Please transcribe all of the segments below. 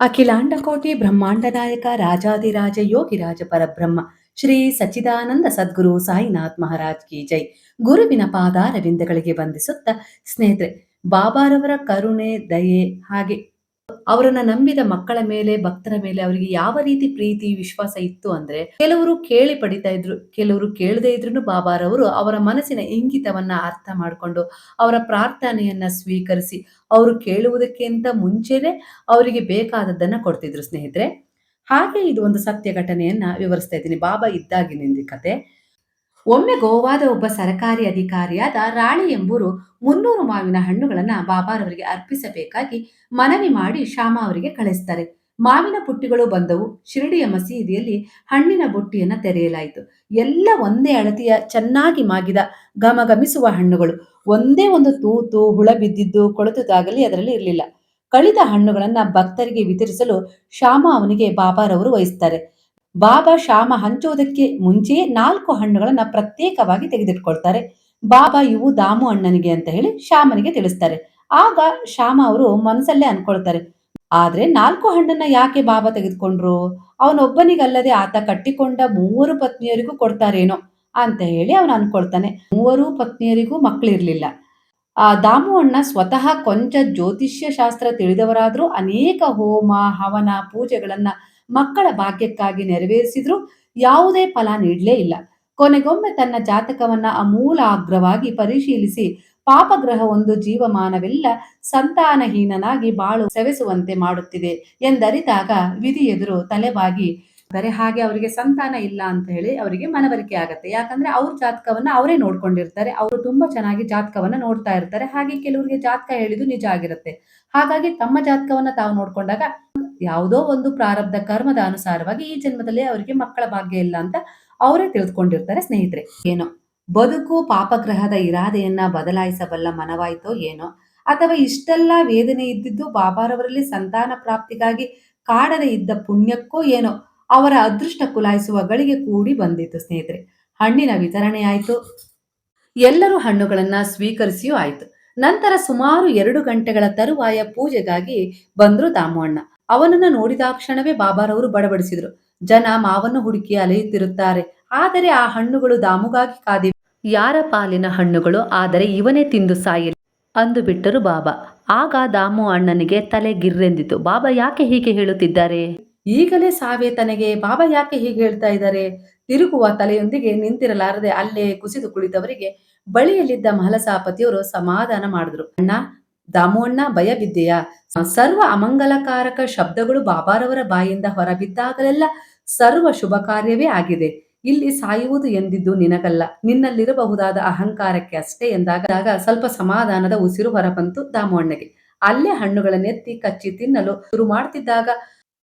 ಅಖಿಲಾಂಡ ಕೋಟಿ ಬ್ರಹ್ಮಾಂಡ ನಾಯಕ ರಾಜಾದಿರಾಜ ಯೋಗಿರಾಜ ಪರಬ್ರಹ್ಮ, ಶ್ರೀ ಸಚ್ಚಿದಾನಂದ ಸದ್ಗುರು ಸಾಯಿನಾಥ್ ಮಹಾರಾಜ್ ಕಿ ಜೈ. ಗುರುವಿನ ಪಾದಾರವಿಂದಗಳಿಗೆ ವಂದಿಸುತ್ತ ಸ್ನೇಹಿತರೆ, ಬಾಬಾರವರ ಕರುಣೆ, ದಯೆ ಹಾಗೆ ಅವರನ್ನ ನಂಬಿದ ಮಕ್ಕಳ ಮೇಲೆ, ಭಕ್ತರ ಮೇಲೆ ಅವರಿಗೆ ಯಾವ ರೀತಿ ಪ್ರೀತಿ, ವಿಶ್ವಾಸ ಇತ್ತು ಅಂದ್ರೆ, ಕೆಲವರು ಕೇಳಿ ಪಡಿತಾ ಇದ್ರು, ಕೆಲವರು ಕೇಳದೇ ಇದ್ರು ಬಾಬಾರವರು ಅವರ ಮನಸ್ಸಿನ ಇಂಗಿತವನ್ನ ಅರ್ಥ ಮಾಡಿಕೊಂಡು ಅವರ ಪ್ರಾರ್ಥನೆಯನ್ನ ಸ್ವೀಕರಿಸಿ ಅವರು ಕೇಳುವುದಕ್ಕಿಂತ ಮುಂಚೆನೆ ಅವರಿಗೆ ಬೇಕಾದದ್ದನ್ನ ಕೊಡ್ತಿದ್ರು ಸ್ನೇಹಿತರೆ. ಹಾಗೆ ಇದು ಒಂದು ಸತ್ಯ ಘಟನೆಯನ್ನ ವಿವರಿಸ್ತಾ ಇದ್ದೀನಿ. ಬಾಬಾ ಇದ್ದಾಗಿನಿಂದ ಕತೆ. ಒಮ್ಮೆ ಗೋವಾದ ಒಬ್ಬ ಸರಕಾರಿ ಅಧಿಕಾರಿಯಾದ ರಾಣಿ ಎಂಬುವರು ಮುನ್ನೂರು ಮಾವಿನ ಹಣ್ಣುಗಳನ್ನ ಬಾಬಾರವರಿಗೆ ಅರ್ಪಿಸಬೇಕಾಗಿ ಮನವಿ ಮಾಡಿ ಶ್ಯಾಮ ಅವರಿಗೆ ಕಳಿಸ್ತಾರೆ. ಮಾವಿನ ಪುಟ್ಟಿಗಳು ಬಂದವು. ಶಿರಡಿಯ ಮಸೀದಿಯಲ್ಲಿ ಹಣ್ಣಿನ ಬುಟ್ಟಿಯನ್ನು ತೆರೆಯಲಾಯಿತು. ಎಲ್ಲ ಒಂದೇ ಅಳತೆಯ ಚೆನ್ನಾಗಿ ಮಾಗಿದ ಗಮಗಮಿಸುವ ಹಣ್ಣುಗಳು. ಒಂದೇ ಒಂದು ತೂತು, ಹುಳ ಬಿದ್ದಿದ್ದು ಕೊಳೆತುದಾಗಲಿ ಅದರಲ್ಲಿ ಇರಲಿಲ್ಲ. ಕಳಿದ ಹಣ್ಣುಗಳನ್ನ ಭಕ್ತರಿಗೆ ವಿತರಿಸಲು ಶ್ಯಾಮ ಅವನಿಗೆ ಬಾಬಾರವರು ವಹಿಸ್ತಾರೆ. ಬಾಬಾ ಶ್ಯಾಮ ಹಂಚೋದಕ್ಕೆ ಮುಂಚೆ ನಾಲ್ಕು ಹಣ್ಣುಗಳನ್ನ ಪ್ರತ್ಯೇಕವಾಗಿ ತೆಗೆದಿಟ್ಕೊಳ್ತಾರೆ. ಬಾಬಾ ಇವು ದಾಮು ಅಣ್ಣನಿಗೆ ಅಂತ ಹೇಳಿ ಶ್ಯಾಮನಿಗೆ ತಿಳಿಸ್ತಾರೆ. ಆಗ ಶ್ಯಾಮ ಅವರು ಮನಸ್ಸಲ್ಲೇ ಅನ್ಕೊಳ್ತಾರೆ, ಆದ್ರೆ ನಾಲ್ಕು ಹಣ್ಣನ್ನ ಯಾಕೆ ಬಾಬಾ ತೆಗೆದುಕೊಂಡ್ರು? ಅವನೊಬ್ಬನಿಗಲ್ಲದೆ ಆತ ಕಟ್ಟಿಕೊಂಡ ಮೂವರು ಪತ್ನಿಯರಿಗೂ ಕೊಡ್ತಾರೇನೋ? ಅಂತ ಹೇಳಿ ಅವನು ಅನ್ಕೊಳ್ತಾನೆ. ಮೂವರು ಪತ್ನಿಯರಿಗೂ ಮಕ್ಕಳಿರ್ಲಿಲ್ಲ ಆ ದಾಮು ಅಣ್ಣ ಸ್ವತಃ ಕೊಂಚ ಜ್ಯೋತಿಷ್ಯ ಶಾಸ್ತ್ರ ತಿಳಿದವರಾದ್ರೂ ಅನೇಕ ಹೋಮ, ಹವನ, ಪೂಜೆಗಳನ್ನ ಮಕ್ಕಳ ಭಾಗ್ಯಕ್ಕಾಗಿ ನೆರವೇರಿಸಿದ್ರು ಯಾವುದೇ ಫಲ ನೀಡಲೇ ಇಲ್ಲ. ಕೊನೆಗೊಮ್ಮೆ ತನ್ನ ಜಾತಕವನ್ನ ಅಮೂಲಾಗ್ರವಾಗಿ ಪರಿಶೀಲಿಸಿ ಪಾಪಗ್ರಹ ಒಂದು ಜೀವಮಾನವೆಲ್ಲ ಸಂತಾನಹೀನನಾಗಿ ಬಾಳು ಸವೆಸುವಂತೆ ಮಾಡುತ್ತಿದೆ ಎಂದರಿತಾಗ ವಿಧಿ ಎದುರು ತಲೆಬಾಗಿ ಬರೆ ಹಾಗೆ ಅವರಿಗೆ ಸಂತಾನ ಇಲ್ಲ ಅಂತ ಹೇಳಿ ಅವರಿಗೆ ಮನವರಿಕೆ ಆಗತ್ತೆ. ಯಾಕಂದ್ರೆ ಅವ್ರ ಜಾತಕವನ್ನ ಅವರೇ ನೋಡ್ಕೊಂಡಿರ್ತಾರೆ. ಅವರು ತುಂಬಾ ಚೆನ್ನಾಗಿ ಜಾತಕವನ್ನ ನೋಡ್ತಾ ಇರ್ತಾರೆ. ಹಾಗೆ ಕೆಲವರಿಗೆ ಜಾತಕ ಹೇಳಿದ್ದು ನಿಜ ಆಗಿರುತ್ತೆ. ಹಾಗಾಗಿ ತಮ್ಮ ಜಾತಕವನ್ನ ತಾವು ನೋಡ್ಕೊಂಡಾಗ ಯಾವುದೋ ಒಂದು ಪ್ರಾರಬ್ಧ ಕರ್ಮದ ಅನುಸಾರವಾಗಿ ಈ ಜನ್ಮದಲ್ಲಿ ಅವರಿಗೆ ಮಕ್ಕಳ ಭಾಗ್ಯ ಇಲ್ಲ ಅಂತ ಅವರೇ ತಿಳಿದುಕೊಂಡಿರ್ತಾರೆ ಸ್ನೇಹಿತರೆ. ಏನೋ ಬದುಕು ಪಾಪಗ್ರಹದ ಇರಾದೆಯನ್ನ ಬದಲಾಯಿಸಬಲ್ಲ ಮನವಾಯಿತೋ ಏನೋ ಅಥವಾ ಇಷ್ಟೆಲ್ಲ ವೇದನೆ ಇದ್ದಿದ್ದು ಬಾಬಾರವರಲ್ಲಿ ಸಂತಾನ ಪ್ರಾಪ್ತಿಗಾಗಿ ಕಾಡದೆ ಇದ್ದ ಪುಣ್ಯಕ್ಕೋ ಏನೋ ಅವರ ಅದೃಷ್ಟ ಕುಲಾಯಿಸುವ ಗಳಿಗೆ ಕೂಡಿ ಬಂದಿತ್ತು ಸ್ನೇಹಿತರೆ. ಹಣ್ಣಿನ ವಿತರಣೆ ಆಯಿತು. ಎಲ್ಲರೂ ಹಣ್ಣುಗಳನ್ನ ಸ್ವೀಕರಿಸಿಯೂ ಆಯ್ತು. ನಂತರ ಸುಮಾರು ಎರಡು ಗಂಟೆಗಳ ತರುವಾಯ ಪೂಜೆಗಾಗಿ ಬಂದ್ರು ದಾಮಣ್ಣ ಅವನನ್ನ ನೋಡಿದಾಕ್ಷಣವೇ ಬಾಬಾರವರು ಬಡಬಡಿಸಿದ್ರು. ಜನ ಮಾವನ್ನು ಹುಡುಕಿ ಅಲೆಯುತ್ತಿರುತ್ತಾರೆ. ಆದರೆ ಆ ಹಣ್ಣುಗಳು ದಾಮುಗಾಗಿ ಕಾದಿವೆ. ಯಾರ ಪಾಲಿನ ಹಣ್ಣುಗಳು? ಆದರೆ ಇವನೇ ತಿಂದು ಸಾಯಿಲಿ ಅಂದು ಬಿಟ್ಟರು ಬಾಬಾ. ಆಗ ದಾಮು ಅಣ್ಣನಿಗೆ ತಲೆ ಗಿರ್ರೆಂದಿತು. ಬಾಬಾ ಯಾಕೆ ಹೀಗೆ ಹೇಳುತ್ತಿದ್ದಾರೆ? ಈಗಲೇ ಸಾವೇ ತನಗೆ ಬಾಬಾ ಯಾಕೆ ಹೀಗೆ ಹೇಳ್ತಾ ಇದ್ದಾರೆ? ತಿರುಗುವ ತಲೆಯೊಂದಿಗೆ ನಿಂತಿರಲಾರದೆ ಅಲ್ಲೇ ಕುಸಿದು ಕುಳಿತವರಿಗೆ ಬಳಿಯಲ್ಲಿದ್ದ ಮಹಲಸಾಪತಿಯವರು ಸಮಾಧಾನ ಮಾಡಿದ್ರು. ಅಣ್ಣ ದಾಮೋಣ್ಣ ಅಣ್ಣ, ಭಯ ಬಿದ್ದೆಯಾ? ಸರ್ವ ಅಮಂಗಲಕಾರಕ ಶಬ್ದಗಳು ಬಾಬಾರವರ ಬಾಯಿಂದ ಹೊರಬಿದ್ದಾಗಲೆಲ್ಲ ಸರ್ವ ಶುಭ ಕಾರ್ಯವೇ ಆಗಿದೆ. ಇಲ್ಲಿ ಸಾಯುವುದು ಎಂದಿದ್ದು ನಿನಗಲ್ಲ. ನಿನ್ನಲ್ಲಿರಬಹುದಾದ ಅಹಂಕಾರಕ್ಕೆ ಅಷ್ಟೇ ಎಂದಾಗ ಸ್ವಲ್ಪ ಸಮಾಧಾನದ ಉಸಿರು ಹೊರಬಂತು ದಾಮೋಣ್ಣಗೆ ಅಲ್ಲೇ ಹಣ್ಣುಗಳನ್ನೆತ್ತಿ ಕಚ್ಚಿ ತಿನ್ನಲು ಶುರು ಮಾಡ್ತಿದ್ದಾಗ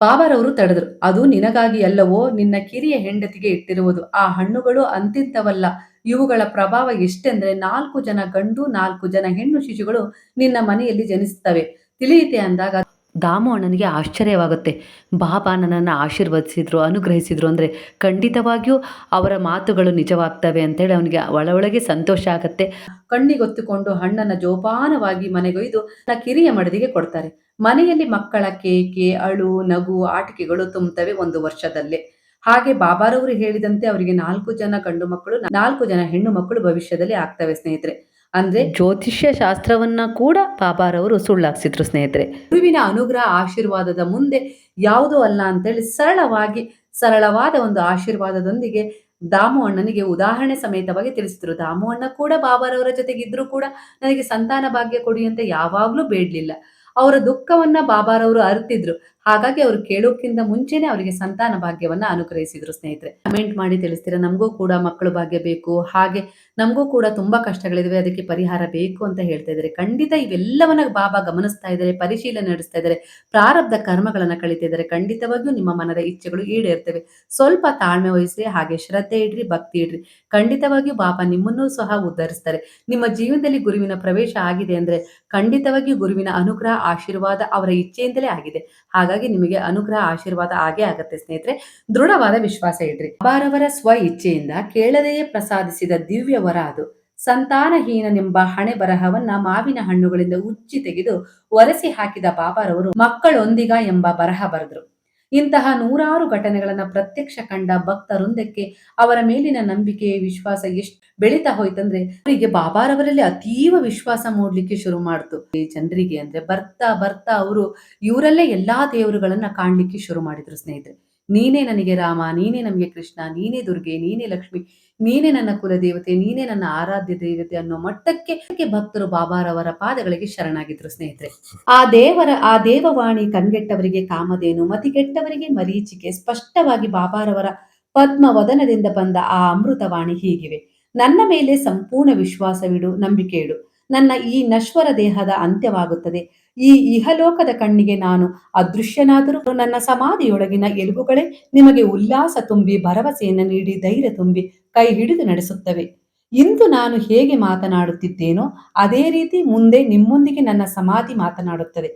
ಬಾಬಾರವರು ತಡೆದ್ರು. ಅದು ನಿನಗಾಗಿ ಅಲ್ಲವೋ? ನಿನ್ನ ಕಿರಿಯ ಹೆಂಡತಿಗೆ ಇಟ್ಟಿರುವುದು. ಆ ಹಣ್ಣುಗಳು ಅಂತಿಂತವಲ್ಲ. ಇವುಗಳ ಪ್ರಭಾವ ಎಷ್ಟೆಂದರೆ ನಾಲ್ಕು ಜನ ಗಂಡು, ನಾಲ್ಕು ಜನ ಹೆಣ್ಣು ಶಿಶುಗಳು ನಿನ್ನ ಮನೆಯಲ್ಲಿ ಜನಿಸುತ್ತವೆ. ತಿಳಿಯಿತೆ ಅಂದಾಗ ದಾಮು ಅಣ್ಣನಿಗೆ ಆಶ್ಚರ್ಯವಾಗುತ್ತೆ. ಬಾಬಾ ನನ್ನನ್ನು ಆಶೀರ್ವದಿಸಿದ್ರು, ಅನುಗ್ರಹಿಸಿದ್ರು ಅಂದರೆ ಖಂಡಿತವಾಗಿಯೂ ಅವರ ಮಾತುಗಳು ನಿಜವಾಗ್ತವೆ ಅಂತೇಳಿ ಅವನಿಗೆ ಒಳ ಒಳಗೆ ಸಂತೋಷ ಆಗುತ್ತೆ. ಕಣ್ಣಿಗೊತ್ತುಕೊಂಡು ಹಣ್ಣನ್ನು ಜೋಪಾನವಾಗಿ ಮನೆಗೊಯ್ದು ಕಿರಿಯ ಮಡದಿಗೆ ಕೊಡ್ತಾರೆ. ಮನೆಯಲ್ಲಿ ಮಕ್ಕಳ ಕೇಕೆ, ಅಳು, ನಗು, ಆಟಿಕೆಗಳು ತುಂಬುತ್ತವೆ ಒಂದು ವರ್ಷದಲ್ಲೇ. ಹಾಗೆ ಬಾಬಾರವರು ಹೇಳಿದಂತೆ ಅವರಿಗೆ ನಾಲ್ಕು ಜನ ಗಂಡು ಮಕ್ಕಳು ನಾಲ್ಕು ಜನ ಹೆಣ್ಣು ಮಕ್ಕಳು ಭವಿಷ್ಯದಲ್ಲಿ ಆಗ್ತವೆ ಸ್ನೇಹಿತರೆ. ಅಂದ್ರೆ ಜ್ಯೋತಿಷ್ಯ ಶಾಸ್ತ್ರವನ್ನ ಕೂಡ ಬಾಬಾರವರು ಸುಳ್ಳಾಗ್ಸಿದ್ರು ಸ್ನೇಹಿತರೆ. ಗುರುವಿನ ಅನುಗ್ರಹ ಆಶೀರ್ವಾದದ ಮುಂದೆ ಯಾವುದೂ ಅಲ್ಲ ಅಂತೇಳಿ ಸರಳವಾಗಿ ಸರಳವಾದ ಒಂದು ಆಶೀರ್ವಾದದೊಂದಿಗೆ ದಾಮು ಅಣ್ಣನಿಗೆ ಉದಾಹರಣೆ ಸಮೇತವಾಗಿ ತಿಳಿಸಿದ್ರು. ದಾಮು ಅಣ್ಣ ಕೂಡ ಬಾಬಾರವರ ಜೊತೆಗಿದ್ರು ಕೂಡ ನನಗೆ ಸಂತಾನ ಭಾಗ್ಯ ಕೊಡಿ ಅಂತ ಯಾವಾಗ್ಲೂ ಬೇಡ್ಲಿಲ್ಲ. ಅವರ ದುಃಖವನ್ನ ಬಾಬಾರವರು ಅರ್ತಿದ್ರು. ಹಾಗಾಗಿ ಅವರು ಕೇಳೋಕ್ಕಿಂತ ಮುಂಚೆನೆ ಅವರಿಗೆ ಸಂತಾನ ಭಾಗ್ಯವನ್ನ ಅನುಗ್ರಹಿಸಿದ್ರು ಸ್ನೇಹಿತರೆ. ಕಮೆಂಟ್ ಮಾಡಿ ತಿಳಿಸ್ತೀರಾ? ನಮಗೂ ಕೂಡ ಮಕ್ಕಳು ಭಾಗ್ಯ ಬೇಕು. ಹಾಗೆ ನಮಗೂ ಕೂಡ ತುಂಬಾ ಕಷ್ಟಗಳಿದಾವೆ. ಅದಕ್ಕೆ ಪರಿಹಾರ ಬೇಕು ಅಂತ ಹೇಳ್ತಾ ಇದ್ದಾರೆ. ಖಂಡಿತ ಇವೆಲ್ಲವನ್ನ ಬಾಬಾ ಗಮನಿಸ್ತಾ ಇದ್ದಾರೆ. ಪರಿಶೀಲನೆ ನಡೆಸ್ತಾ ಇದ್ದಾರೆ. ಪ್ರಾರಬ್ಧ ಕರ್ಮಗಳನ್ನ ಕಳಿತಾ ಇದ್ದಾರೆ. ಖಂಡಿತವಾಗಿಯೂ ನಿಮ್ಮ ಮನದ ಇಚ್ಛೆಗಳು ಈಡೇರ್ತವೆ. ಸ್ವಲ್ಪ ತಾಳ್ಮೆ ವಹಿಸ್ರಿ, ಹಾಗೆ ಶ್ರದ್ಧೆ ಇಡ್ರಿ, ಭಕ್ತಿ ಇಡ್ರಿ. ಖಂಡಿತವಾಗಿಯೂ ಬಾಬಾ ನಿಮ್ಮನ್ನೂ ಸಹ ಉದ್ಧರಿಸ್ತಾರೆ. ನಿಮ್ಮ ಜೀವನದಲ್ಲಿ ಗುರುವಿನ ಪ್ರವೇಶ ಆಗಿದೆ ಅಂದ್ರೆ ಖಂಡಿತವಾಗಿಯೂ ಗುರುವಿನ ಅನುಗ್ರಹ, ಆಶೀರ್ವಾದ ಅವರ ಇಚ್ಛೆಯಿಂದಲೇ ಆಗಿದೆ. ಹಾಗಾಗಿ ನಿಮಗೆ ಅನುಗ್ರಹ, ಆಶೀರ್ವಾದ ಆಗೇ ಆಗತ್ತೆ ಸ್ನೇಹಿತರೆ. ದೃಢವಾದ ವಿಶ್ವಾಸ ಇಡ್ರಿ. ಅಪಾರವರ ಸ್ವ ಇಚ್ಛೆಯಿಂದ ಕೇಳದೆಯೇ ಪ್ರಸಾದಿಸಿದ ದಿವ್ಯ ವರ ಅದು. ಸಂತಾನಹೀನನೆಂಬ ಹಣೆ ಬರಹವನ್ನ ಮಾವಿನ ಹಣ್ಣುಗಳಿಂದ ಉಚ್ಚಿ ತೆಗೆದು ಒರೆಸಿ ಹಾಕಿದ ಬಾಬಾರವರು ಮಕ್ಕಳೊಂದಿಗ ಎಂಬ ಬರಹ ಬರೆದರು. ಇಂತಹ ನೂರಾರು ಘಟನೆಗಳನ್ನ ಪ್ರತ್ಯಕ್ಷ ಕಂಡ ಭಕ್ತವೃಂದಕ್ಕೆ ಅವರ ಮೇಲಿನ ನಂಬಿಕೆ, ವಿಶ್ವಾಸ ಎಷ್ಟು ಬೆಳೀತಾ ಹೋಯ್ತಂದ್ರೆ ಅವರಿಗೆ ಬಾಬಾರವರಲ್ಲಿ ಅತೀವ ವಿಶ್ವಾಸ ಮೂಡ್ಲಿಕ್ಕೆ ಶುರು ಮಾಡ್ತು. ಈ ಜನರಿಗೆ ಅಂದ್ರೆ ಬರ್ತಾ ಬರ್ತಾ ಅವರು ಇವರಲ್ಲೇ ಎಲ್ಲಾ ದೇವರುಗಳನ್ನ ಕಾಣ್ಲಿಕ್ಕೆ ಶುರು ಮಾಡಿದ್ರು ಸ್ನೇಹಿತರೆ. ನೀನೇ ನನಗೆ ರಾಮ, ನೀನೇ ನಮಗೆ ಕೃಷ್ಣ, ನೀನೇ ದುರ್ಗೆ, ನೀನೇ ಲಕ್ಷ್ಮಿ, ನೀನೇ ನನ್ನ ಕುಲದೇವತೆ, ನೀನೇ ನನ್ನ ಆರಾಧ್ಯ ದೇವತೆ ಅನ್ನೋ ಮಟ್ಟಕ್ಕೆ ಭಕ್ತರು ಬಾಬಾರವರ ಪಾದಗಳಿಗೆ ಶರಣಾಗಿದ್ರು ಸ್ನೇಹಿತರೆ. ಆ ದೇವರ, ಆ ದೇವವಾಣಿ ಕಣ್ಗೆಟ್ಟವರಿಗೆ ಕಾಮಧೇನು, ಮತಿಗೆಟ್ಟವರಿಗೆ ಮರೀಚಿಕೆ, ಸ್ಪಷ್ಟವಾಗಿ ಬಾಬಾರವರ ಪದ್ಮ ವದನದಿಂದ ಬಂದ ಆ ಅಮೃತವಾಣಿ ಹೀಗಿವೆ. ನನ್ನ ಮೇಲೆ ಸಂಪೂರ್ಣ ವಿಶ್ವಾಸವಿಡು, ನಂಬಿಕೆ ಇಡು. ನನ್ನ ಈ ನಶ್ವರ ದೇಹದ ಅಂತ್ಯವಾಗುತ್ತದೆ. ಈ ಇಹಲೋಕದ ಕಣ್ಣಿಗೆ ನಾನು ಅದೃಶ್ಯನಾದರೂ ನನ್ನ ಸಮಾಧಿಯೊಳಗಿನ ಎಲುಬುಗಳೇ ನಿಮಗೆ ಉಲ್ಲಾಸ ತುಂಬಿ ಭರವಸೆಯನ್ನು ನೀಡಿ ಧೈರ್ಯ ತುಂಬಿ ಕೈ ಹಿಡಿದು ನಡೆಸುತ್ತವೆ. ಇಂದು ನಾನು ಹೇಗೆ ಮಾತನಾಡುತ್ತಿದ್ದೇನೋ ಅದೇ ರೀತಿ ಮುಂದೆ ನಿಮ್ಮೊಂದಿಗೆ ನನ್ನ ಸಮಾಧಿ ಮಾತನಾಡುತ್ತದೆ.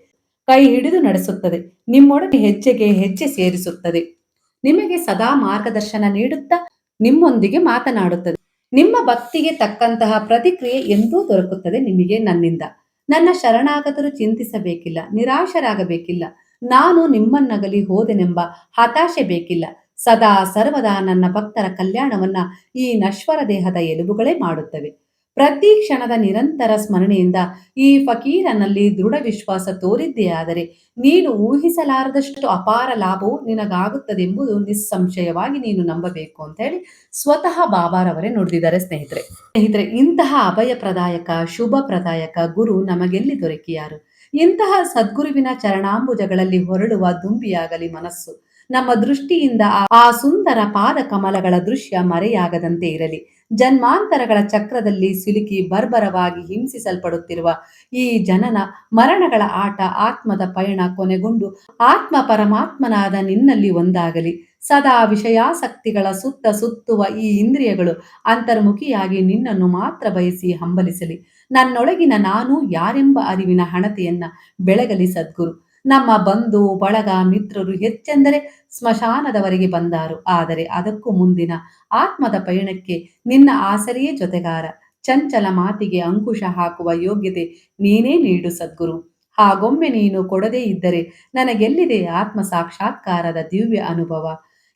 ಕೈ ಹಿಡಿದು ನಡೆಸುತ್ತದೆ, ನಿಮ್ಮೊಡನೆ ಹೆಜ್ಜೆಗೆ ಹೆಜ್ಜೆ ಸೇರಿಸುತ್ತದೆ. ನಿಮಗೆ ಸದಾ ಮಾರ್ಗದರ್ಶನ ನೀಡುತ್ತಾ ನಿಮ್ಮೊಂದಿಗೆ ಮಾತನಾಡುತ್ತದೆ. ನಿಮ್ಮ ಭಕ್ತಿಗೆ ತಕ್ಕಂತಹ ಪ್ರತಿಕ್ರಿಯೆ ಎಂದೂ ದೊರಕುತ್ತದೆ ನಿಮಗೆ ನನ್ನಿಂದ. ನನ್ನ ಶರಣಾಗತರು ಚಿಂತಿಸಬೇಕಿಲ್ಲ, ನಿರಾಶರಾಗಬೇಕಿಲ್ಲ. ನಾನು ನಿಮ್ಮನ್ನಗಲಿ ಹೋದೆನೆಂಬ ಹತಾಶೆ ಬೇಕಿಲ್ಲ. ಸದಾ ಸರ್ವದಾ ನನ್ನ ಭಕ್ತರ ಕಲ್ಯಾಣವನ್ನ ಈ ನಶ್ವರ ದೇಹದ ಎಲುಬುಗಳೇ ಮಾಡುತ್ತವೆ. ಪ್ರತಿ ಕ್ಷಣದ ನಿರಂತರ ಸ್ಮರಣೆಯಿಂದ ಈ ಫಕೀರನಲ್ಲಿ ದೃಢ ವಿಶ್ವಾಸ ತೋರಿದ್ದೇ ಆದರೆ ನೀನು ಊಹಿಸಲಾರದಷ್ಟು ಅಪಾರ ಲಾಭವು ನಿನಗಾಗುತ್ತದೆ ಎಂಬುದು ನಿಸ್ಸಂಶಯವಾಗಿ ನೀನು ನಂಬಬೇಕು ಅಂತ ಹೇಳಿ ಸ್ವತಃ ಬಾಬಾರವರೇ ನುಡಿದಿದ್ದಾರೆ ಸ್ನೇಹಿತರೆ. ಸ್ನೇಹಿತರೆ, ಇಂತಹ ಅಭಯ ಪ್ರದಾಯಕ, ಶುಭ ಪ್ರದಾಯಕ ಗುರು ನಮಗೆಲ್ಲಿ ದೊರಕಿಯಾರು? ಇಂತಹ ಸದ್ಗುರುವಿನ ಚರಣಾಂಬುಜಗಳಲ್ಲಿ ಹೊರಳುವ ದುಂಬಿಯಾಗಲಿ ಮನಸ್ಸು. ನಮ್ಮ ದೃಷ್ಟಿಯಿಂದ ಆ ಸುಂದರ ಪಾದ ಕಮಲಗಳ ದೃಶ್ಯ ಮರೆಯಾಗದಂತೆ ಇರಲಿ. ಜನ್ಮಾಂತರಗಳ ಚಕ್ರದಲ್ಲಿ ಸಿಲುಕಿ ಬರ್ಬರವಾಗಿ ಹಿಂಸಿಸಲ್ಪಡುತ್ತಿರುವ ಈ ಜನನ ಮರಣಗಳ ಆಟ ಆತ್ಮದ ಪಯಣ ಕೊನೆಗೊಂಡು ಆತ್ಮ ಪರಮಾತ್ಮನಾದ ನಿನ್ನಲ್ಲಿ ಒಂದಾಗಲಿ. ಸದಾ ವಿಷಯಾಸಕ್ತಿಗಳ ಸುತ್ತ ಸುತ್ತುವ ಈ ಇಂದ್ರಿಯಗಳು ಅಂತರ್ಮುಖಿಯಾಗಿ ನಿನ್ನನ್ನು ಮಾತ್ರ ಬಯಸಿ ಹಂಬಲಿಸಲಿ. ನನ್ನೊಳಗಿನ ನಾನು ಯಾರೆಂಬ ಅರಿವಿನ ಹಣತೆಯನ್ನ ಬೆಳಗಲಿ ಸದ್ಗುರು. ನಮ್ಮ ಬಂಧು, ಬಳಗ, ಮಿತ್ರರು ಹೆಚ್ಚೆಂದರೆ ಸ್ಮಶಾನದವರೆಗೆ ಬಂದಾರು. ಆದರೆ ಅದಕ್ಕೂ ಮುಂದಿನ ಆತ್ಮದ ಪಯಣಕ್ಕೆ ನಿನ್ನ ಆಸರೆಯೇ ಜೊತೆಗಾರ. ಚಂಚಲ ಮಾತಿಗೆ ಅಂಕುಶ ಹಾಕುವ ಯೋಗ್ಯತೆ ನೀನೇ ನೀಡು ಸದ್ಗುರು. ಹಾಗೊಮ್ಮೆ ನೀನು ಕೊಡದೇ ಇದ್ದರೆ ನನಗೆಲ್ಲಿದೆ ಆತ್ಮ ಸಾಕ್ಷಾತ್ಕಾರದ ದಿವ್ಯ ಅನುಭವ?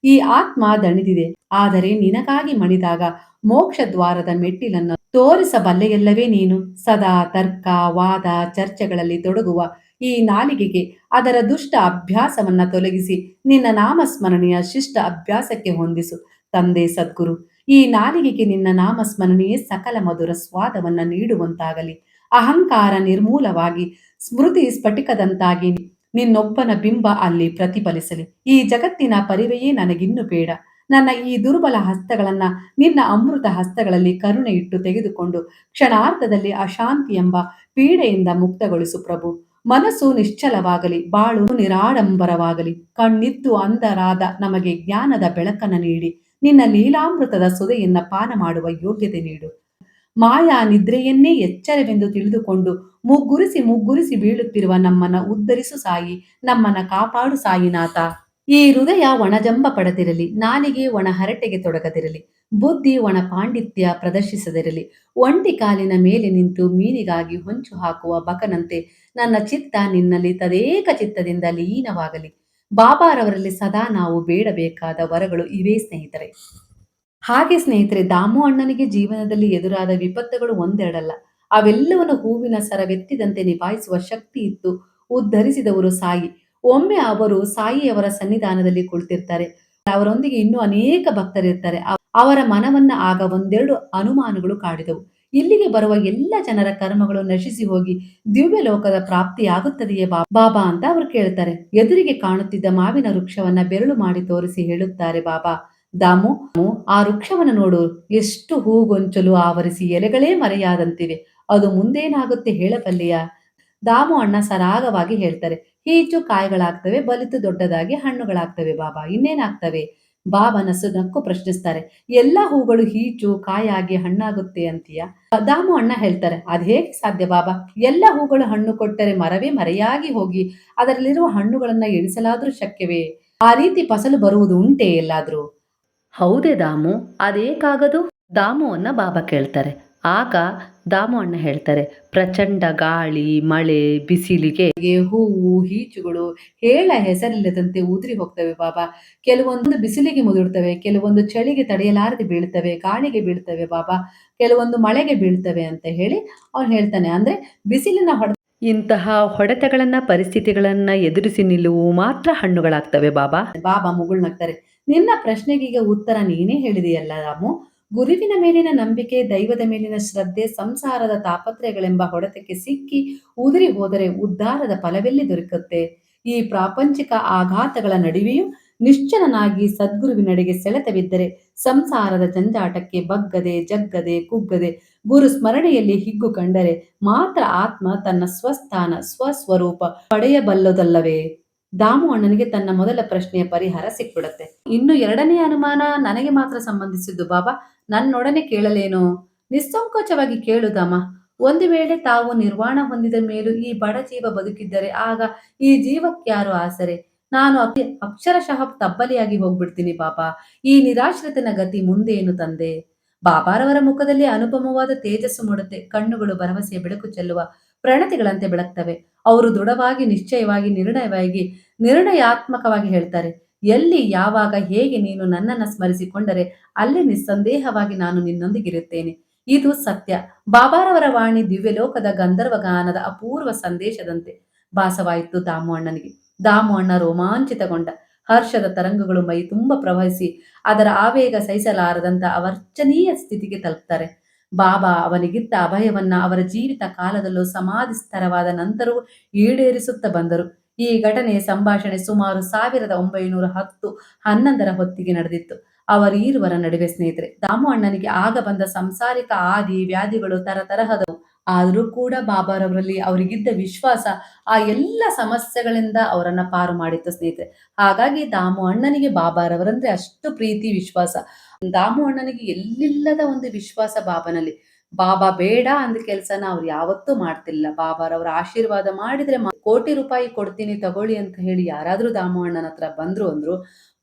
ಈ ಆತ್ಮ ದಣಿದಿದೆ. ಆದರೆ ನಿನಗಾಗಿ ಮಣಿದಾಗ ಮೋಕ್ಷ ದ್ವಾರದ ಮೆಟ್ಟಿಲನ್ನು ತೋರಿಸಬಲ್ಲೆಯಲ್ಲವೇ ನೀನು? ಸದಾ ತರ್ಕ, ವಾದ, ಚರ್ಚೆಗಳಲ್ಲಿ ತೊಡಗುವ ಈ ನಾಲಿಗೆಗೆ ಅದರ ದುಷ್ಟ ಅಭ್ಯಾಸವನ್ನ ತೊಲಗಿಸಿ ನಿನ್ನ ನಾಮಸ್ಮರಣೆಯ ಶಿಷ್ಟ ಅಭ್ಯಾಸಕ್ಕೆ ಹೊಂದಿಸು. ತಂದೆ ಸದ್ಗುರು, ಈ ನಾಲಿಗೆಗೆ ನಿನ್ನ ನಾಮಸ್ಮರಣೆಯೇ ಸಕಲ ಮಧುರ ಸ್ವಾದವನ್ನ ನೀಡುವಂತಾಗಲಿ. ಅಹಂಕಾರ ನಿರ್ಮೂಲವಾಗಿ ಸ್ಮೃತಿ ಸ್ಫಟಿಕದಂತಾಗಿ ನಿನ್ನೊಬ್ಬನ ಬಿಂಬ ಅಲ್ಲಿ ಪ್ರತಿಫಲಿಸಲಿ. ಈ ಜಗತ್ತಿನ ಪರಿವೆಯೇ ನನಗಿನ್ನು ಬೇಡ. ನನ್ನ ಈ ದುರ್ಬಲ ಹಸ್ತಗಳನ್ನ ನಿನ್ನ ಅಮೃತ ಹಸ್ತಗಳಲ್ಲಿ ಕರುಣೆ ಇಟ್ಟು ತೆಗೆದುಕೊಂಡು ಕ್ಷಣಾರ್ಧದಲ್ಲಿ ಅಶಾಂತಿ ಎಂಬ ಪೀಡೆಯಿಂದ ಮುಕ್ತಗೊಳಿಸು ಪ್ರಭು. ಮನಸ್ಸು ನಿಶ್ಚಲವಾಗಲಿ, ಬಾಳು ನಿರಾಡಂಬರವಾಗಲಿ, ಕಣ್ಣಿದ್ದು ಅಂಧರಾದ ನಮಗೆ ಜ್ಞಾನದ ಬೆಳಕನ್ನು ನೀಡಿ, ನಿನ್ನ ಲೀಲಾಮೃತದ ಸುದೆಯನ್ನ ಪಾನ ಮಾಡುವ ಯೋಗ್ಯತೆ ನೀಡು. ಮಾಯಾ ನಿದ್ರೆಯನ್ನೇ ಎಚ್ಚರವೆಂದು ತಿಳಿದುಕೊಂಡು ಮುಗ್ಗುರಿಸಿ ಮುಗ್ಗುರಿಸಿ ಬೀಳುತ್ತಿರುವ ನಮ್ಮನ್ನ ಉದ್ಧರಿಸು ಸಾಯಿ, ನಮ್ಮನ್ನ ಕಾಪಾಡು ಸಾಯಿನಾಥ ಈ ಹೃದಯ ಒಣಜಂಬ ಪಡೆದಿರಲಿ, ನಾಲಿಗೆ ಒಣ ಹರಟೆಗೆ ತೊಡಗದಿರಲಿ. ಬುದ್ಧಿ ಒಣ ಪಾಂಡಿತ್ಯ ಪ್ರದರ್ಶಿಸದಿರಲಿ. ಒಂಟಿ ಕಾಲಿನ ಮೇಲೆ ನಿಂತು ಮೀನಿಗಾಗಿ ಹೊಂಚು ಹಾಕುವ ಬಕನಂತೆ ನನ್ನ ಚಿತ್ತ ನಿನ್ನಲ್ಲಿ ತದೇಕ ಚಿತ್ತದಿಂದ ಲೀನವಾಗಲಿ. ಬಾಬಾರವರಲ್ಲಿ ಸದಾ ನಾವು ಬೇಡಬೇಕಾದ ವರಗಳು ಇವೇ ಸ್ನೇಹಿತರೆ. ಹಾಗೆ ಸ್ನೇಹಿತರೆ, ದಾಮು ಅಣ್ಣನಿಗೆ ಜೀವನದಲ್ಲಿ ಎದುರಾದ ವಿಪತ್ತುಗಳು ಒಂದೆರಡಲ್ಲ. ಅವೆಲ್ಲವನ್ನು ಹೂವಿನ ಸರವೆತ್ತಿದಂತೆ ನಿಭಾಯಿಸುವ ಶಕ್ತಿ ಇತ್ತು ಉದ್ಧರಿಸಿದವರು ಸಾಯಿ. ಒಮ್ಮೆ ಅವರು ಸಾಯಿಯವರ ಸನ್ನಿಧಾನದಲ್ಲಿ ಕುಳಿತಿರ್ತಾರೆ. ಅವರೊಂದಿಗೆ ಇನ್ನೂ ಅನೇಕ ಭಕ್ತರಿರ್ತಾರೆ. ಅವರ ಮನವನ್ನ ಆಗ ಒಂದೆರಡು ಅನುಮಾನಗಳು ಕಾಡಿದವು. ಇಲ್ಲಿಗೆ ಬರುವ ಎಲ್ಲ ಜನರ ಕರ್ಮಗಳು ನಶಿಸಿ ಹೋಗಿ ದಿವ್ಯ ಲೋಕದ ಪ್ರಾಪ್ತಿಯಾಗುತ್ತದೆಯೇ ಬಾಬಾ? ಅಂತ ಅವರು ಕೇಳ್ತಾರೆ ಎದುರಿಗೆ ಕಾಣುತ್ತಿದ್ದ ಮಾವಿನ ವೃಕ್ಷವನ್ನ ಬೆರಳು ಮಾಡಿ ತೋರಿಸಿ ಹೇಳುತ್ತಾರೆ, ಬಾಬಾ ದಾಮು, ಆ ವೃಕ್ಷವನ್ನು ನೋಡು. ಎಷ್ಟು ಹೂಗೊಂಚಲು ಆವರಿಸಿ ಎಲೆಗಳೇ ಮರೆಯಾದಂತಿವೆ. ಅದು ಮುಂದೇನಾಗುತ್ತೆ ಹೇಳಬಲ್ಲೆಯಾ? ದಾಮು ಅಣ್ಣ ಸರಾಗವಾಗಿ ಹೇಳ್ತಾರೆ. ಹೀಚು ಕಾಯಿಗಳಾಗ್ತವೆ, ಬಲಿತು ದೊಡ್ಡದಾಗಿ ಹಣ್ಣುಗಳಾಗ್ತವೆ, ಬಾಬಾ. ಇನ್ನೇನಾಗ್ತವೆ? ಬಾಬಾ ನಸು ನಕ್ಕು ಪ್ರಶ್ನಿಸ್ತಾರೆ, ಎಲ್ಲ ಹೂಗಳು ಹೀಚು, ಕಾಯಾಗಿ ಹಣ್ಣಾಗುತ್ತೆ ಅಂತೀಯ? ದಾಮು ಅಣ್ಣ ಹೇಳ್ತಾರೆ, ಅದ್ ಹೇಗೆ ಸಾಧ್ಯ ಬಾಬಾ? ಎಲ್ಲ ಹೂಗಳು ಹಣ್ಣು ಕೊಟ್ಟರೆ ಮರವೇ ಮರೆಯಾಗಿ ಹೋಗಿ, ಅದರಲ್ಲಿರುವ ಹಣ್ಣುಗಳನ್ನ ಎಣಿಸಲಾದ್ರೂ ಶಕ್ಯವೇ? ಆ ರೀತಿ ಫಸಲು ಬರುವುದು ಉಂಟೆ ಎಲ್ಲಾದ್ರೂ? ಹೌದೇ ದಾಮು, ಅದೇಕಾಗದು? ದಾಮುವನ್ನ ಬಾಬಾ ಕೇಳ್ತಾರೆ ಆಗ ದಾಮು ಅಣ್ಣ ಹೇಳ್ತಾರೆ, ಪ್ರಚಂಡ ಗಾಳಿ, ಮಳೆ, ಬಿಸಿಲಿಗೆ ಹೂವು ಈಚುಗಳು ಹೇಳ ಹೆಸರಿಲ್ಲದಂತೆ ಉದುರಿ ಹೋಗ್ತವೆ ಬಾಬಾ. ಕೆಲವೊಂದು ಬಿಸಿಲಿಗೆ ಮುದುಡ್ತವೆ ಕೆಲವೊಂದು ಚಳಿಗೆ ತಡೆಯಲಾರದೆ ಬೀಳ್ತವೆ, ಗಾಳಿಗೆ ಬೀಳ್ತವೆ ಬಾಬಾ. ಕೆಲವೊಂದು ಮಳೆಗೆ ಬೀಳ್ತವೆ ಅಂತ ಹೇಳಿ ಅವ್ನು ಹೇಳ್ತಾನೆ. ಅಂದ್ರೆ ಬಿಸಿಲಿನ ಹೊಡೆ ಇಂತಹ ಹೊಡೆತಗಳನ್ನ, ಪರಿಸ್ಥಿತಿಗಳನ್ನ ಎದುರಿಸಿ ನಿಲ್ಲುವು ಮಾತ್ರ ಹಣ್ಣುಗಳಾಗ್ತವೆ ಬಾಬಾ. ಬಾಬಾ ಮುಗುಳ್ನಾಗ್ತಾರೆ. ನಿನ್ನ ಪ್ರಶ್ನೆಗೀಗ ಉತ್ತರ ನೀನೇ ಹೇಳಿದೆಯಲ್ಲ ರಾಮು. ಗುರುವಿನ ಮೇಲಿನ ನಂಬಿಕೆ, ದೈವದ ಮೇಲಿನ ಶ್ರದ್ಧೆ, ಸಂಸಾರದ ತಾಪತ್ರಯಗಳೆಂಬ ಹೊಡೆತಕ್ಕೆ ಸಿಕ್ಕಿ ಉದುರಿ ಹೋದರೆ ಉದ್ಧಾರದ ಫಲವೆಲ್ಲಿ ದೊರಕುತ್ತೆ? ಈ ಪ್ರಾಪಂಚಿಕ ಆಘಾತಗಳ ನಡುವೆಯೂ ನಿಶ್ಚಲನಾಗಿ ಸದ್ಗುರುವಿನಡೆಗೆ ಸೆಳೆತವಿದ್ದರೆ ಸಂಸಾರದ ಜಂಜಾಟಕ್ಕೆ ಬಗ್ಗದೆ, ಜಗ್ಗದೆ, ಕುಗ್ಗದೆ ಗುರು ಸ್ಮರಣೆಯಲ್ಲಿ ಹಿಗ್ಗು ಕಂಡರೆ ಮಾತ್ರ ಆತ್ಮ ತನ್ನ ಸ್ವಸ್ಥಾನ, ಸ್ವಸ್ವರೂಪ ಪಡೆಯಬಲ್ಲದಲ್ಲವೇ? ದಾಮು ಅಣ್ಣನಿಗೆ ತನ್ನ ಮೊದಲ ಪ್ರಶ್ನೆಯ ಪರಿಹಾರ ಸಿಕ್ಬಿಡತ್ತೆ. ಇನ್ನು ಎರಡನೇ ಅನುಮಾನ ನನಗೆ ಮಾತ್ರ ಸಂಬಂಧಿಸಿದ್ದು, ಬಾಬಾ, ನನ್ನೊಡನೆ ಕೇಳಲೇನೋ? ನಿಸ್ಸಂಕೋಚವಾಗಿ ಕೇಳುದಮ್ಮ ಒಂದು ವೇಳೆ ತಾವು ನಿರ್ವಾಣ ಹೊಂದಿದ ಮೇಲೂ ಈ ಬಡ ಜೀವ ಬದುಕಿದ್ದರೆ ಆಗ ಈ ಜೀವಕ್ಯಾರು ಆಸರೆ? ನಾನು ಅಕ್ಷ- ಅಕ್ಷರಶಃ ತಬ್ಬಲಿಯಾಗಿ ಹೋಗ್ಬಿಡ್ತೀನಿ ಬಾಬಾ. ಈ ನಿರಾಶ್ರಿತನ ಗತಿ ಮುಂದೇನು ತಂದೆ? ಬಾಬಾರವರ ಮುಖದಲ್ಲಿ ಅನುಪಮವಾದ ತೇಜಸ್ಸು ಮೂಡುತ್ತೆ. ಕಣ್ಣುಗಳು ಭರವಸೆಯ ಬೆಳಕು ಚೆಲ್ಲುವ ಪ್ರಣತಿಗಳಂತೆ ಬೆಳಗ್ತವೆ. ಅವರು ದೃಢವಾಗಿ, ನಿಶ್ಚಯವಾಗಿ, ನಿರ್ಣಯವಾಗಿ, ನಿರ್ಣಯಾತ್ಮಕವಾಗಿ ಹೇಳ್ತಾರೆ. ಎಲ್ಲಿ, ಯಾವಾಗ, ಹೇಗೆ ನೀನು ನನ್ನನ್ನು ಸ್ಮರಿಸಿಕೊಂಡರೆ ಅಲ್ಲಿ ನಿಸ್ಸಂದೇಹವಾಗಿ ನಾನು ನಿನ್ನೊಂದಿಗಿರುತ್ತೇನೆ. ಇದು ಸತ್ಯ. ಬಾಬಾರವರ ವಾಣಿ ದಿವ್ಯಲೋಕದ ಗಂಧರ್ವ ಗಾನದ ಅಪೂರ್ವ ಸಂದೇಶದಂತೆ. ಭಾಸವಾಯಿತು ದಾಮು ಅಣ್ಣನಿಗೆ. ದಾಮು ಅಣ್ಣ ರೋಮಾಂಚಿತಗೊಂಡ. ಹರ್ಷದ ತರಂಗಗಳು ಮೈ ತುಂಬ ಪ್ರವಹಿಸಿ, ಅದರ ಆವೇಗ ಸಹಿಸಲಾರದಂತ ಅವರ್ಚನೀಯ ಸ್ಥಿತಿಗೆ ತಲುಪ್ತಾರೆ. ಬಾಬಾ ಅವನಿಗಿದ್ದ ಅಭಯವನ್ನ ಅವರ ಜೀವಿತ ಕಾಲದಲ್ಲೂ ಸಮಾಧಿಸ್ಥರವಾದ ನಂತರವೂ ಈಡೇರಿಸುತ್ತ ಬಂದರು. ಈ ಘಟನೆ ಸಂಭಾಷಣೆ ಸುಮಾರು ಸಾವಿರದ ಒಂಬೈನೂರ ಹತ್ತು ಹನ್ನೊಂದರ ಹೊತ್ತಿಗೆ ನಡೆದಿತ್ತು. ಅವರೀರುವರ ನಡುವೆ ಸ್ನೇಹಿತರೆ ದಾಮು ಅಣ್ಣನಿಗೆ ಆಗ ಬಂದ ಸಂಸಾರಿಕ ಆದಿ ವ್ಯಾಧಿಗಳು ತರತರಹದವು. ಆದರೂ ಕೂಡ ಬಾಬಾರವರಲ್ಲಿ ಅವರಿಗಿದ್ದ ವಿಶ್ವಾಸ ಆ ಎಲ್ಲ ಸಮಸ್ಯೆಗಳಿಂದ ಅವರನ್ನ ಪಾರು ಮಾಡಿತ್ತು ಸ್ನೇಹಿತರೆ. ಹಾಗಾಗಿ ದಾಮು ಅಣ್ಣನಿಗೆ ಬಾಬಾರವರಂದ್ರೆ ಅಷ್ಟು ಪ್ರೀತಿ, ವಿಶ್ವಾಸ. ದಾಮು ಅಣ್ಣನಿಗೆ ಎಲ್ಲಿಲ್ಲದ ಒಂದು ವಿಶ್ವಾಸ ಬಾಬನಲ್ಲಿ. ಬಾಬಾ ಬೇಡ ಅಂದ ಕೆಲಸನ ಅವ್ರು ಯಾವತ್ತೂ ಮಾಡ್ತಿಲ್ಲ. ಬಾಬಾರವರ ಆಶೀರ್ವಾದ ಮಾಡಿದ್ರೆ ಕೋಟಿ ರೂಪಾಯಿ ಕೊಡ್ತೀನಿ ತಗೊಳ್ಳಿ ಅಂತ ಹೇಳಿ ಯಾರಾದ್ರೂ ದಾಮು ಅಣ್ಣನ ಹತ್ರ ಬಂದ್ರು ಅಂದ್ರು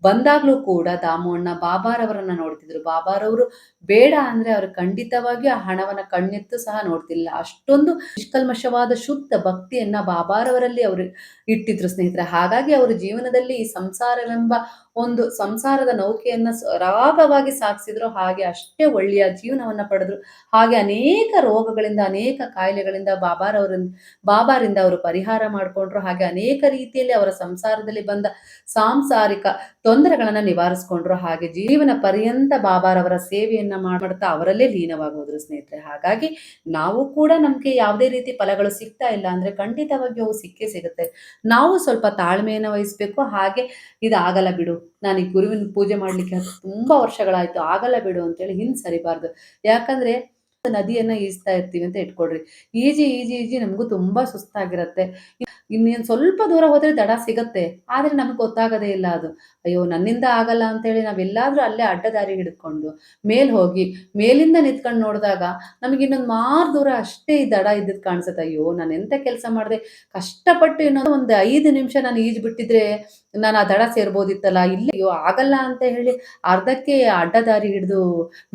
ಬಂದಾಗ್ಲೂ ಕೂಡ ದಾಮೋಣ್ಣ ಬಾಬಾರವರನ್ನ ನೋಡ್ತಿದ್ರು. ಬಾಬಾರವರು ಬೇಡ ಅಂದ್ರೆ ಅವರು ಖಂಡಿತವಾಗಿ ಆ ಹಣವನ್ನ ಕಣ್ಣೆತ್ತು ಸಹ ನೋಡ್ತಿಲ್ಲ ಅಷ್ಟೊಂದು ನಿಷ್ಕಲ್ಮಶವಾದ ಶುದ್ಧ ಭಕ್ತಿಯನ್ನ ಬಾಬಾರವರಲ್ಲಿ ಅವರು ಇಟ್ಟಿದ್ರು ಸ್ನೇಹಿತರೆ. ಹಾಗಾಗಿ ಅವರ ಜೀವನದಲ್ಲಿ ಈ ಸಂಸಾರವೆಂಬ ಒಂದು ಸಂಸಾರದ ನೌಕೆಯನ್ನ ಸರಾಗವಾಗಿ ಸಾಗಿಸಿದ್ರು ಹಾಗೆ ಅಷ್ಟೇ ಒಳ್ಳೆಯ ಜೀವನವನ್ನ ಪಡೆದ್ರು. ಹಾಗೆ ಅನೇಕ ರೋಗಗಳಿಂದ, ಅನೇಕ ಕಾಯಿಲೆಗಳಿಂದ ಬಾಬಾರವರಿಂದ ಬಾಬಾರಿಂದ ಅವರು ಪರಿಹಾರ ಮಾಡಿಕೊಂಡ್ರು. ಹಾಗೆ ಅನೇಕ ರೀತಿಯಲ್ಲಿ ಅವರ ಸಂಸಾರದಲ್ಲಿ ಬಂದ ಸಾಂಸಾರಿಕ ತೊಂದರೆಗಳನ್ನ ನಿವಾರಿಸ್ಕೊಂಡ್ರು. ಹಾಗೆ ಜೀವನ ಪರ್ಯಂತ ಬಾಬಾರವರ ಸೇವೆಯನ್ನ ಮಾಡ್ತಾ ಅವರಲ್ಲೇ ಲೀನವಾಗೋದ್ರು ಸ್ನೇಹಿತರೆ. ಹಾಗಾಗಿ ನಾವು ಕೂಡ ನಮ್ಗೆ ಯಾವುದೇ ರೀತಿ ಫಲಗಳು ಸಿಗ್ತಾ ಇಲ್ಲ ಅಂದ್ರೆ ಖಂಡಿತವಾಗಿ ಅವು ಸಿಕ್ಕೇ ಸಿಗುತ್ತೆ. ನಾವು ಸ್ವಲ್ಪ ತಾಳ್ಮೆಯನ್ನು ವಹಿಸ್ಬೇಕು. ಹಾಗೆ ಇದಾಗಲ್ಲ ಬಿಡು. ನಾನು ಈ ಗುರುವಿನ ಪೂಜೆ ಮಾಡ್ಲಿಕ್ಕೆ ತುಂಬಾ ವರ್ಷಗಳಾಯ್ತು, ಆಗಲ್ಲ ಬಿಡು ಅಂತೇಳಿ ಹಿಂದ್ ಸರಿಬಾರ್ದು. ಯಾಕಂದ್ರೆ ನದಿಯನ್ನ ಈಜ್ತಾ ಇರ್ತೀವಿ ಅಂತ ಇಟ್ಕೊಳ್ರಿ. ಈಜಿ ಈಜಿ ಈಜಿ ನಮಗೂ ತುಂಬಾ ಸುಸ್ತಾಗಿರತ್ತೆ. ಇನ್ನೇನ್ ಸ್ವಲ್ಪ ದೂರ ಹೋದ್ರೆ ದಡ ಸಿಗತ್ತೆ. ಆದ್ರೆ ನಮಗೆ ಗೊತ್ತಾಗದೇ ಇಲ್ಲ ಅದು. ಅಯ್ಯೋ, ನನ್ನಿಂದ ಆಗಲ್ಲ ಅಂತೇಳಿ ನಾವೆಲ್ಲಾದ್ರೂ ಅಲ್ಲೇ ಅಡ್ಡದಾರಿ ಹಿಡ್ಕೊಂಡು ಮೇಲ್ ಹೋಗಿ, ಮೇಲಿಂದ ನಿಂತ್ಕೊಂಡು ನೋಡಿದಾಗ ನಮಗೆ ಇನ್ನೊಂದು ಮಾರು ದೂರ ಅಷ್ಟೇ ಈ ದಡ ಇದ್ದಿದ್ದು ಕಾಣಿಸುತ್ತೆ. ಅಯ್ಯೋ, ನಾನು ಎಂತ ಕೆಲಸ ಮಾಡಿದೆ? ಕಷ್ಟಪಟ್ಟು ಇನ್ನೊಂದು ಒಂದು ಐದು ನಿಮಿಷ ನಾನು ಈಜ್ ಬಿಟ್ಟಿದ್ರೆ ನಾನು ಆ ದಡ ಸೇರ್ಬೋದಿತ್ತಲ್ಲ? ಇಲ್ಲಿ ಅಯ್ಯೋ, ಆಗಲ್ಲ ಅಂತ ಹೇಳಿ ಅರ್ಧಕ್ಕೆ ಅಡ್ಡದಾರಿ ಹಿಡಿದು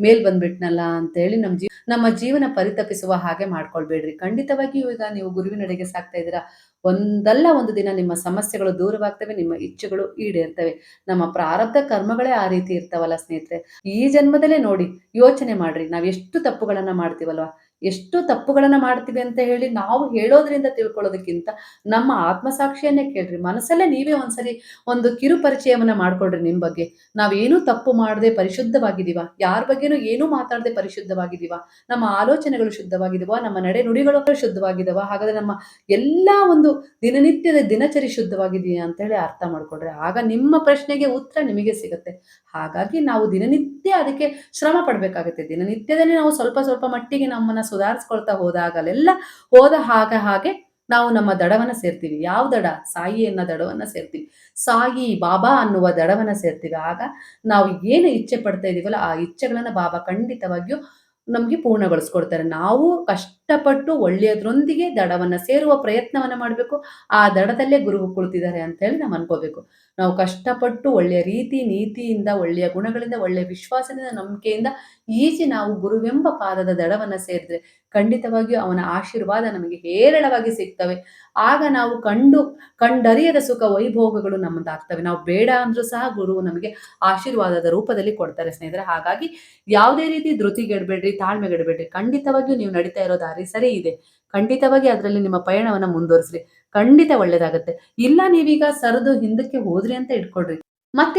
ಮೇಲ್ ಬಂದ್ಬಿಟ್ನಲ್ಲ ಅಂತ ಹೇಳಿ ನಮ್ಮ ಜೀವ ನಮ್ಮ ಜೀವನ ಪರಿತಪಿಸುವ ಹಾಗೆ ಮಾಡ್ಕೊಳ್ಬೇಡ್ರಿ. ಖಂಡಿತವಾಗಿಯೂ ಈಗ ನೀವು ಗುರುವಿನಡೆಗೆ ಸಾಕ್ತಾ ಇದ್ದೀರಾ. ಒಂದಲ್ಲ ಒಂದು ದಿನ ನಿಮ್ಮ ಸಮಸ್ಯೆಗಳು ದೂರವಾಗ್ತವೆ, ನಿಮ್ಮ ಇಚ್ಛೆಗಳು ಈಡೇರ್ತವೆ. ನಮ್ಮ ಪ್ರಾರಬ್ಧ ಕರ್ಮಗಳೇ ಆ ರೀತಿ ಇರ್ತಾವಲ್ಲ ಸ್ನೇಹಿತರೆ. ಈ ಜನ್ಮದಲ್ಲೇ ನೋಡಿ ಯೋಚನೆ ಮಾಡ್ರಿ. ನಾವು ಎಷ್ಟು ತಪ್ಪುಗಳನ್ನ ಮಾಡ್ತೀವಲ್ವಾ? ಎಷ್ಟು ತಪ್ಪುಗಳನ್ನ ಮಾಡ್ತೀವಿ ಅಂತ ಹೇಳಿ ನಾವು ಹೇಳೋದ್ರಿಂದ ತಿಳ್ಕೊಳ್ಳೋದಕ್ಕಿಂತ ನಮ್ಮ ಆತ್ಮಸಾಕ್ಷಿಯನ್ನೇ ಕೇಳ್ರಿ. ಮನಸ್ಸಲ್ಲೇ ನೀವೇ ಒಂದ್ಸರಿ ಒಂದು ಕಿರು ಪರಿಚಯವನ್ನ ಮಾಡ್ಕೊಳ್ರಿ ನಿಮ್ ಬಗ್ಗೆ. ನಾವೇನೂ ತಪ್ಪು ಮಾಡದೆ ಪರಿಶುದ್ಧವಾಗಿದೀವ ಯಾರ ಬಗ್ಗೆನೂ ಏನೂ ಮಾತಾಡದೆ ಪರಿಶುದ್ಧವಾಗಿದೀವ ನಮ್ಮ ಆಲೋಚನೆಗಳು ಶುದ್ಧವಾಗಿದವ, ನಮ್ಮ ನಡೆ ನುಡಿಗಳು ಶುದ್ಧವಾಗಿದವ. ಹಾಗಾದ್ರೆ ನಮ್ಮ ಎಲ್ಲಾ ಒಂದು ದಿನನಿತ್ಯದ ದಿನಚರಿ ಶುದ್ಧವಾಗಿದೆಯಾ ಅಂತ ಹೇಳಿ ಅರ್ಥ ಮಾಡ್ಕೊಳ್ರಿ. ಆಗ ನಿಮ್ಮ ಪ್ರಶ್ನೆಗೆ ಉತ್ತರ ನಿಮಗೆ ಸಿಗುತ್ತೆ. ಹಾಗಾಗಿ ನಾವು ದಿನನಿತ್ಯ ಅದಕ್ಕೆ ಶ್ರಮ ಪಡ್ಬೇಕಾಗುತ್ತೆ. ದಿನನಿತ್ಯದಲ್ಲಿ ನಾವು ಸ್ವಲ್ಪ ಸ್ವಲ್ಪ ಮಟ್ಟಿಗೆ ನಮ್ಮನ್ನ ಸುಧಾರಿಸ್ಕೊಳ್ತಾ ಹೋದಾಗಲೆಲ್ಲ ಹೋದ ಹಾಗ ಹಾಗೆ ನಾವು ನಮ್ಮ ದಡವನ್ನ ಸೇರ್ತೀವಿ. ಯಾವ ದಡ? ಸಾಯಿ ಅನ್ನೋ ದಡವನ್ನ ಸೇರ್ತೀವಿ. ಸಾಯಿ ಬಾಬಾ ಅನ್ನುವ ದಡವನ್ನ ಸೇರ್ತೀವಿ. ಆಗ ನಾವು ಏನು ಇಚ್ಛೆ ಪಡ್ತಾ ಇದೀವಲ್ಲ ಆ ಇಚ್ಛೆಗಳನ್ನ ಬಾಬಾ ಖಂಡಿತವಾಗಿಯೂ ನಮ್ಗೆ ಪೂರ್ಣಗೊಳಿಸ್ಕೊಡ್ತಾರೆ. ನಾವು ಕಷ್ಟ ಕಷ್ಟಪಟ್ಟು ಒಳ್ಳೆಯದ್ರೊಂದಿಗೆ ದಡವನ್ನ ಸೇರುವ ಪ್ರಯತ್ನವನ್ನ ಮಾಡಬೇಕು. ಆ ದಡದಲ್ಲೇ ಗುರು ಕುಳಿತಿದ್ದಾರೆ ಅಂತ ಹೇಳಿ ನಾವು ಅನ್ಕೋಬೇಕು. ನಾವು ಕಷ್ಟಪಟ್ಟು ಒಳ್ಳೆಯ ರೀತಿ ನೀತಿಯಿಂದ, ಒಳ್ಳೆಯ ಗುಣಗಳಿಂದ, ಒಳ್ಳೆಯ ವಿಶ್ವಾಸದಿಂದ, ನಂಬಿಕೆಯಿಂದ ಈಜಿ ನಾವು ಗುರುವೆಂಬ ಪಾದದ ದಡವನ್ನ ಸೇರಿದ್ರೆ ಖಂಡಿತವಾಗಿಯೂ ಅವನ ಆಶೀರ್ವಾದ ನಮಗೆ ಹೇರಳವಾಗಿ ಸಿಗ್ತವೆ. ಆಗ ನಾವು ಕಂಡು, ಕಂಡರಿಯದ ಸುಖ ವೈಭೋಗಗಳು ನಮ್ಮದಾಗ್ತವೆ. ನಾವು ಬೇಡ ಅಂದ್ರೂ ಸಹ ಗುರು ನಮಗೆ ಆಶೀರ್ವಾದದ ರೂಪದಲ್ಲಿ ಕೊಡ್ತಾರೆ ಸ್ನೇಹಿತರೆ. ಹಾಗಾಗಿ ಯಾವುದೇ ರೀತಿ ಧೃತಿಗೆಡಬೇಡ್ರಿ ತಾಳ್ಮೆಗೆಡಬೇಡ್ರಿ ಖಂಡಿತವಾಗಿಯೂ ನೀವು ನಡೀತಾ ಇರೋ ದಾರಿ ಸರಿ ಇದೆ. ಖಂಡಿತವಾಗಿ ಅದರಲ್ಲಿ ನಿಮ್ಮ ಪಯಣವನ್ನು ಮುಂದುವರಿಸ್ರಿ. ಖಂಡಿತ ಒಳ್ಳೇದಾಗುತ್ತೆ. ಇಲ್ಲ ನೀವೀಗ ಸರಿದು ಹಿಂದಕ್ಕೆ ಹೋದ್ರಿ ಅಂತ ಇಟ್ಕೊಳ್ರಿ.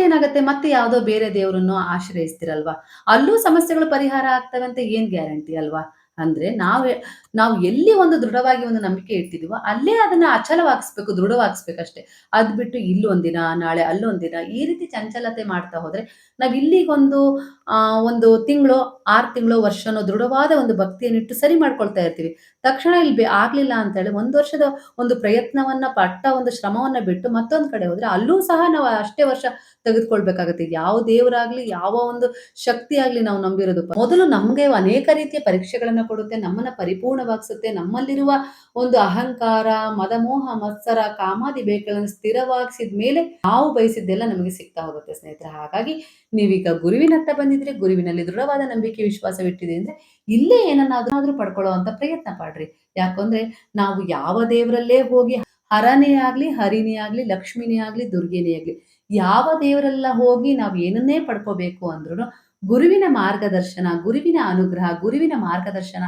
ಏನಾಗುತ್ತೆ ಮತ್ತೆ ಯಾವುದೋ ಬೇರೆ ದೇವರನ್ನು ಆಶ್ರಯಿಸ್ತಿರಲ್ವಾ? ಅಲ್ಲೂ ಸಮಸ್ಯೆಗಳು ಪರಿಹಾರ ಆಗ್ತವೆ ಅಂತ ಏನ್ ಗ್ಯಾರಂಟಿ ಅಲ್ವಾ? ಅಂದ್ರೆ ನಾವೇ, ನಾವು ಎಲ್ಲಿ ಒಂದು ದೃಢವಾಗಿ ಒಂದು ನಂಬಿಕೆ ಇಟ್ಟಿದೀವೋ ಅಲ್ಲೇ ಅದನ್ನ ಅಚಲವಾಗಿಸ್ಬೇಕು, ದೃಢವಾಗಿಸ್ಬೇಕಷ್ಟೇ. ಅದ್ ಬಿಟ್ಟು ಇಲ್ಲೊಂದಿನ, ನಾಳೆ ಅಲ್ಲೊಂದಿನ ಈ ರೀತಿ ಚಂಚಲತೆ ಮಾಡ್ತಾ ಹೋದ್ರೆ ನಾವ್ ಇಲ್ಲಿಗೊಂದು ಆ, ಒಂದು ತಿಂಗಳು, ಆರು ತಿಂಗಳು ವರ್ಷನೋ ದೃಢವಾದ ಒಂದು ಭಕ್ತಿಯನ್ನಿಟ್ಟು ಸರಿ ಮಾಡ್ಕೊಳ್ತಾ ಇರ್ತೀವಿ. ತಕ್ಷಣ ಇಲ್ಲಿ ಆಗ್ಲಿಲ್ಲ ಅಂತ ಹೇಳಿ ಒಂದು ವರ್ಷದ ಒಂದು ಪ್ರಯತ್ನವನ್ನ, ಪಟ್ಟ ಒಂದು ಶ್ರಮವನ್ನ ಬಿಟ್ಟು ಮತ್ತೊಂದು ಕಡೆ ಹೋದ್ರೆ ಅಲ್ಲೂ ಸಹ ನಾವು ಅಷ್ಟೇ ವರ್ಷ ತೆಗೆದುಕೊಳ್ಬೇಕಾಗತ್ತೆ. ಯಾವ ದೇವರಾಗ್ಲಿ, ಯಾವ ಒಂದು ಶಕ್ತಿ ಆಗ್ಲಿ ನಾವು ನಂಬಿರೋದು ಮೊದಲು ನಮ್ಗೆ ಅನೇಕ ರೀತಿಯ ಪರೀಕ್ಷೆಗಳನ್ನ ಕೊಡುತ್ತೆ, ನಮ್ಮನ್ನ ಪರಿಪೂರ್ಣವಾಗಿಸುತ್ತೆ, ನಮ್ಮಲ್ಲಿರುವ ಒಂದು ಅಹಂಕಾರ, ಮದಮೋಹ, ಮತ್ಸರ, ಕಾಮಾದಿ ಬೇಕುಗಳನ್ನು ಸ್ಥಿರವಾಗಿಸಿದ ಮೇಲೆ ನಾವು ಬಯಸಿದ್ದೆಲ್ಲ ನಮಗೆ ಸಿಗ್ತಾ ಹೋಗುತ್ತೆ ಸ್ನೇಹಿತರೆ. ಹಾಗಾಗಿ ನೀವೀಗ ಗುರುವಿನತ್ತ ಬಂದಿದ್ರೆ, ಗುರುವಿನಲ್ಲಿ ದೃಢವಾದ ನಂಬಿಕೆ, ವಿಶ್ವಾಸವಿಟ್ಟಿದೆ ಅಂದ್ರೆ ಇಲ್ಲೇ ಏನನ್ನಾದ್ರೂ ಪಡ್ಕೊಳ್ಳುವಂತ ಪ್ರಯತ್ನ ಪಡ್ರಿ. ಯಾಕಂದ್ರೆ ನಾವು ಯಾವ ದೇವರಲ್ಲೇ ಹೋಗಿ ಹರನೇ ಆಗ್ಲಿ, ಹರಿನೇ ಆಗ್ಲಿ, ಲಕ್ಷ್ಮಿನೇ ಆಗ್ಲಿ, ದುರ್ಗೆನೇ ಆಗ್ಲಿ, ಯಾವ ದೇವರೆಲ್ಲ ಹೋಗಿ ನಾವು ಏನನ್ನೇ ಪಡ್ಕೋಬೇಕು ಅಂದ್ರೂ ಗುರುವಿನ ಮಾರ್ಗದರ್ಶನ, ಗುರುವಿನ ಅನುಗ್ರಹ, ಗುರುವಿನ ಮಾರ್ಗದರ್ಶನ,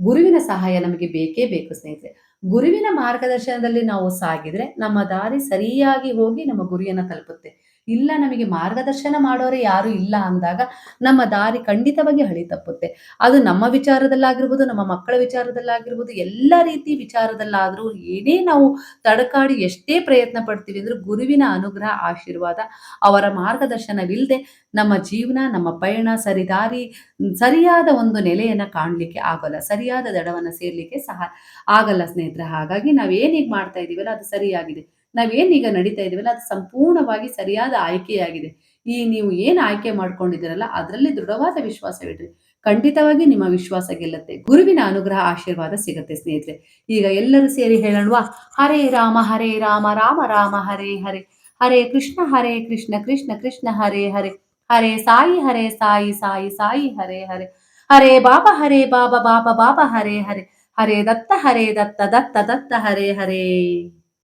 ಗುರುವಿನ ಸಹಾಯ ನಮಗೆ ಬೇಕೇ ಬೇಕು ಸ್ನೇಹಿತರೆ. ಗುರುವಿನ ಮಾರ್ಗದರ್ಶನದಲ್ಲಿ ನಾವು ಸಾಗಿದ್ರೆ ನಮ್ಮ ದಾರಿ ಸರಿಯಾಗಿ ಹೋಗಿ ನಮ್ಮ ಗುರಿಯನ್ನ ತಲುಪುತ್ತೆ. ಇಲ್ಲ ನಮಗೆ ಮಾರ್ಗದರ್ಶನ ಮಾಡೋರೆ ಯಾರು ಇಲ್ಲ ಅಂದಾಗ ನಮ್ಮ ದಾರಿ ಖಂಡಿತವಾಗಿ ಹಳಿ ತಪ್ಪುತ್ತೆ. ಅದು ನಮ್ಮ ವಿಚಾರದಲ್ಲಾಗಿರ್ಬೋದು, ನಮ್ಮ ಮಕ್ಕಳ ವಿಚಾರದಲ್ಲಾಗಿರ್ಬೋದು, ಎಲ್ಲ ರೀತಿ ವಿಚಾರದಲ್ಲಾದರೂ ಏನೇ ನಾವು ತಡಕಾಡಿ ಎಷ್ಟೇ ಪ್ರಯತ್ನ ಪಡ್ತೀವಿ ಅಂದ್ರೆ ಗುರುವಿನ ಅನುಗ್ರಹ, ಆಶೀರ್ವಾದ, ಅವರ ಮಾರ್ಗದರ್ಶನವಿಲ್ಲದೆ ನಮ್ಮ ಜೀವನ, ನಮ್ಮ ಪಯಣ ಸರಿದಾರಿ, ಸರಿಯಾದ ಒಂದು ನೆಲೆಯನ್ನು ಕಾಣಲಿಕ್ಕೆ ಆಗೋಲ್ಲ. ಸರಿಯಾದ ದಡವನ್ನ ಸೇರ್ಲಿಕ್ಕೆ ಸಹ ಆಗಲ್ಲ ಸ್ನೇಹಿತರೆ. ಹಾಗಾಗಿ ನಾವೇನೀಗ ಮಾಡ್ತಾ ಇದೀವಲ್ಲ, ಅದು ಸರಿಯಾಗಿದೆ. ನಾವೇನೀಗ ನಡೀತಾ ಇದೀವಲ್ಲ ಅದು ಸಂಪೂರ್ಣವಾಗಿ ಸರಿಯಾದ ಆಯ್ಕೆಯಾಗಿದೆ. ಈ ನೀವು ಏನ್ ಆಯ್ಕೆ ಮಾಡ್ಕೊಂಡಿದ್ದೀರಲ್ಲ, ಅದರಲ್ಲಿ ದೃಢವಾದ ವಿಶ್ವಾಸವಿಡ್ರಿ ಖಂಡಿತವಾಗಿ ನಿಮ್ಮ ವಿಶ್ವಾಸ ಗೆಲ್ಲುತ್ತೆ. ಗುರುವಿನ ಅನುಗ್ರಹ, ಆಶೀರ್ವಾದ ಸಿಗತ್ತೆ ಸ್ನೇಹಿತರೆ. ಈಗ ಎಲ್ಲರೂ ಸೇರಿ ಹೇಳೋಣವಾ, ಹರೇ ರಾಮ ಹರೇ ರಾಮ ರಾಮ ರಾಮ, ಹರೇ ಹರೇ. ಹರೇ ಕೃಷ್ಣ ಹರೇ ಕೃಷ್ಣ ಕೃಷ್ಣ ಕೃಷ್ಣ, ಹರೇ ಹರೇ. ಹರೇ ಸಾಯಿ ಹರೇ ಸಾಯಿ ಸಾಯಿ ಸಾಯಿ, ಹರೇ ಹರೇ. ಹರೇ ಬಾಬಾ ಹರೇ ಬಾಬಾ ಬಾಬಾ ಬಾಬಾ, ಹರೇ ಹರೇ. ಹರೇ ದತ್ತ ಹರೇ ದತ್ತ ದತ್ತ ದತ್ತ, ಹರೇ ಹರೇ.